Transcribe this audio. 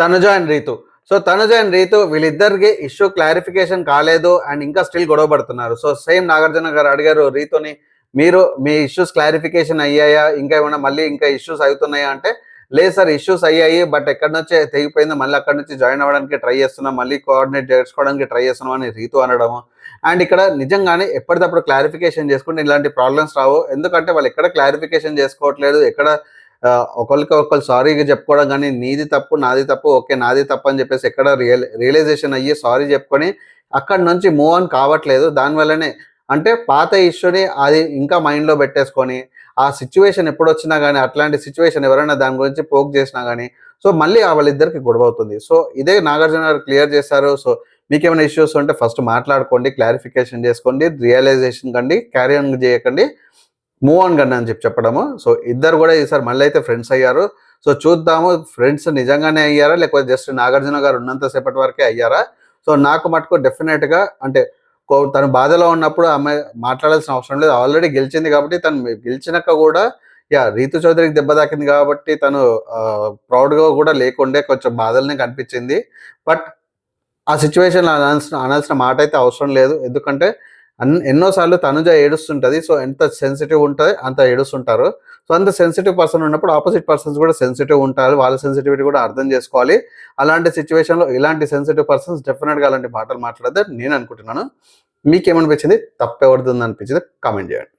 Tanuja and Ritu. So Tanuja and Ritu వీళ్ళిద్దరికి issue clarification కాలేదు and ఇంకా still గొడవ పడుతున్నారు. సో సేమ్ నాగార్జున గారు అడిగారు రీతుని మీరు మీ ఇష్యూస్ క్లారిఫికేషన్ అయ్యాయా? ఇంకా ఏమైనా మళ్ళీ ఇంకా ఇష్యూస్ అవుతున్నాయా? అంటే లేదు సార్ ఇష్యూస్ అయ్యాయి బట్ ఎక్కడి నుంచే తెగిపోయింది మళ్ళీ అక్కడి నుంచి జాయిన్ అవ్వడానికి ట్రై చేస్తున్నాం మళ్ళీ కోఆర్డినేట్ చేసుకోవడానికి ట్రై చేస్తున్నాం అని రీతు అనడము. అండ్ ఇక్కడ నిజంగానే ఎప్పటికప్పుడు క్లారిఫికేషన్ చేసుకుంటే ఇలాంటి ప్రాబ్లమ్స్ రావు. ఎందుకంటే వాళ్ళు ఎక్కడ క్లారిఫికేషన్ చేసుకోవట్లేదు ఎక్కడ ఒకరికి ఒకరు సారీగా చెప్పుకోవడం కానీ నీది తప్పు నాది తప్పు ఓకే నాది తప్పు అని చెప్పేసి ఎక్కడ రియల్ రియలైజేషన్ అయ్యి సారీ చెప్పుకొని అక్కడి నుంచి మూవ్ ఆన్ కావట్లేదు. దానివల్లనే అంటే పాత ఇష్యూని అది ఇంకా మైండ్లో పెట్టేసుకొని ఆ సిచ్యువేషన్ ఎప్పుడు వచ్చినా కానీ అట్లాంటి సిచ్యువేషన్ ఎవరైనా దాని గురించి పోక్ చేసినా కానీ సో మళ్ళీ వాళ్ళిద్దరికి గొడవ అవుతుంది సో ఇదే నాగార్జున గారు క్లియర్ చేశారు. సో మీకేమైనా ఇష్యూస్ ఉంటే ఫస్ట్ మాట్లాడుకోండి క్లారిఫికేషన్ చేసుకోండి రియలైజేషన్ కండి క్యారీ ఆన్ చేయకండి. మూవ్ ఆన్ కండి అని చెప్పి చెప్పడము. సో ఇద్దరు కూడా ఈసారి మళ్ళీ అయితే ఫ్రెండ్స్ అయ్యారు. సో చూద్దాము ఫ్రెండ్స్ నిజంగానే అయ్యారా? లేకపోతే జస్ట్ నాగార్జున గారు ఉన్నంతసేపటి వరకే అయ్యారా? సో నాకు మటుకు డెఫినెట్గా అంటే కో- తను బాధలో ఉన్నప్పుడు ఆమె మాట్లాడాల్సిన అవసరం లేదు. ఆల్రెడీ గెలిచింది కాబట్టి తను గెలిచినాక కూడా యా రీతు చౌదరికి దెబ్బ తాకింది కాబట్టి తను ప్రౌడ్గా కూడా లేకుండే కొంచెం బాధలనే కనిపించింది. బట్ ఆ సిచ్యువేషన్లో అనాల్సిన అనాల్సిన మాట అయితే అవసరం లేదు. ఎందుకంటే అన్ ఎన్నోసార్లు తనుజ ఏడుస్తుంటది. సో ఎంత సెన్సిటివ్ ఉంటుంది అంత ఏడుస్తుంటారు. సో అంత సెన్సిటివ్ పర్సన్ ఉన్నప్పుడు ఆపోజిట్ పర్సన్స్ కూడా సెన్సిటివ్ ఉంటారు. వాళ్ళ సెన్సిటివిటీ కూడా అర్థం చేసుకోవాలి. అలాంటి సిచ్యువేషన్లో ఇలాంటి సెన్సిటివ్ పర్సన్స్ డెఫినెట్గా అలాంటి మాటలు మాట్లాడదే నేను అనుకుంటున్నాను. మీకేమనిపించింది? తప్పెవరిది అనిపించింది కామెంట్ చేయండి.